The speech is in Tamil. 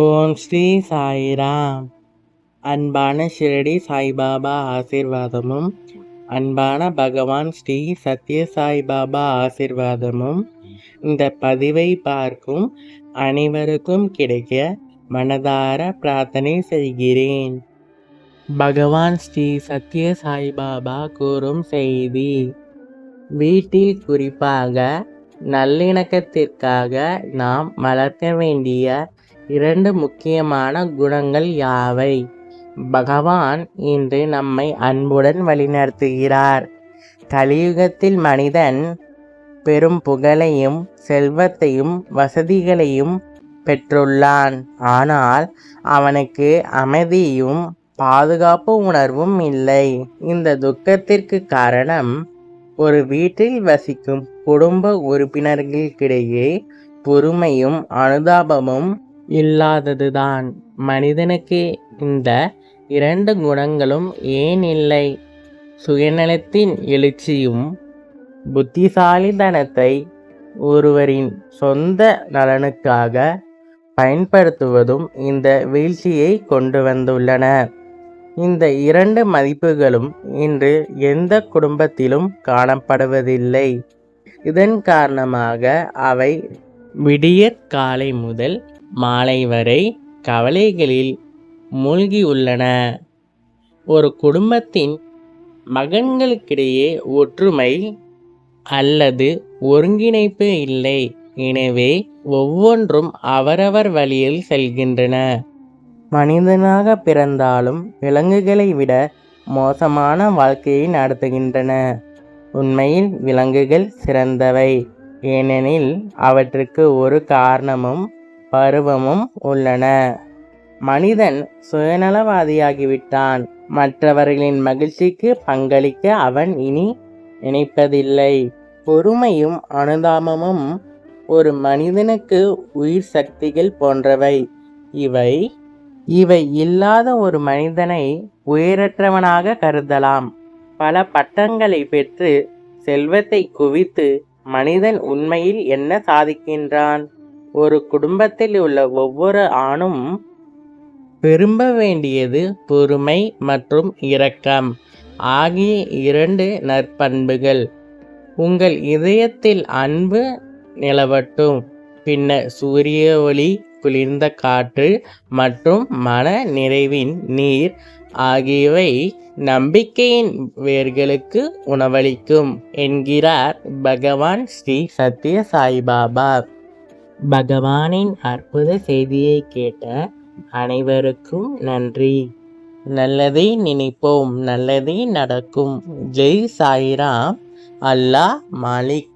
ஓம் ஸ்ரீ சாய்ராம். அன்பான ஷிரடி சாய்பாபா ஆசிர்வாதமும். அன்பான பகவான் ஸ்ரீ சத்ய சாய்பாபா ஆசிர்வாதமும். இந்த பதிவை பார்க்கும் அனைவருக்கும் கிடைக்க மனதார பிரார்த்தனை செய்கிறேன். பகவான் ஸ்ரீ சத்ய சாய்பாபா கூறும் செய்தி. வீட்டில் குறிப்பாக நல்லிணக்கத்திற்காக நாம் வளர்க்க வேண்டிய இரண்டு முக்கியமான குணங்கள் யாவை? பகவான் இன்று நம்மை அன்புடன் வழிநடத்துகிறார். கலியுகத்தில் மனிதன் பெரும் புகழையும் செல்வத்தையும் வசதிகளையும் பெற்றுள்ளான். ஆனால் அவனுக்கு அமைதியும் பாதுகாப்பு உணர்வும் இல்லை. இந்த துக்கத்திற்கு காரணம் ஒரு வீட்டில் வசிக்கும் குடும்ப உறுப்பினர்களுக்கிடையே பொறுமையும் அனுதாபமும் இல்லாததுதான். மனிதனுக்கு இந்த இரண்டு குணங்களும் ஏன் இல்லை? சுயநலத்தின் எழுச்சியும் புத்திசாலித்தனத்தை ஒருவரின் சொந்த நலனுக்காக பயன்படுத்துவதும் இந்த வீழ்ச்சியை கொண்டு வந்துள்ளன. இந்த இரண்டு மதிப்புகளும் இன்று எந்த குடும்பத்திலும் காணப்படுவதில்லை. இதன் காரணமாக அவை விடியற் காலை முதல் மாலை வரை கவலைகளில் மூழ்கியுள்ளன. ஒரு குடும்பத்தின் மகன்களுக்கிடையே ஒற்றுமை அல்லது ஒருங்கிணைப்பு இல்லை. எனவே ஒவ்வொன்றும் அவரவர் வழியில் செல்கின்றன. மனிதனாக பிறந்தாலும் விலங்குகளை விட மோசமான வாழ்க்கையை நடத்துகின்றன. உண்மையில் விலங்குகள் சிறந்தவை. ஏனெனில் அவற்றுக்கு ஒரு காரணமும் பருவமும் உள்ளன. மனிதன் சுயநலவாதியாகிவிட்டான். மற்றவர்களின் மகிழ்ச்சிக்கு பங்களிக்க அவன் இனி நினைப்பதில்லை. பொறுமையும் அனுதாபமும் ஒரு மனிதனுக்கு உயிர் சக்திகள் போன்றவை. இவை இவை இல்லாத ஒரு மனிதனை உயிரற்றவனாக கருதலாம். பல பட்டங்களை பெற்று செல்வத்தை குவித்து மனிதன் உண்மையில் என்ன சாதிக்கின்றான்? ஒரு குடும்பத்தில் உள்ள ஒவ்வொரு ஆணும் விரும்ப வேண்டியது பொறுமை மற்றும் இரக்கம். ஆகிய இரண்டு நற்பண்புகள். உங்கள் இதயத்தில் அன்பு நிலவட்டும். பின்னர் சூரிய ஒளி குளிர்ந்த காற்று மற்றும் மன நிறைவின் நீர் ஆகியவை நம்பிக்கையின் வேர்களுக்கு உணவளிக்கும் என்கிறார் பகவான் ஸ்ரீ சத்ய சாய்பாபா பகவானின் அற்புத செய்தியை கேட்ட அனைவருக்கும் நன்றி. நல்லதை நினைப்போம் நல்லதே நடக்கும். ஜெய் சாய்ராம் அல்லாஹ் மாலிக்.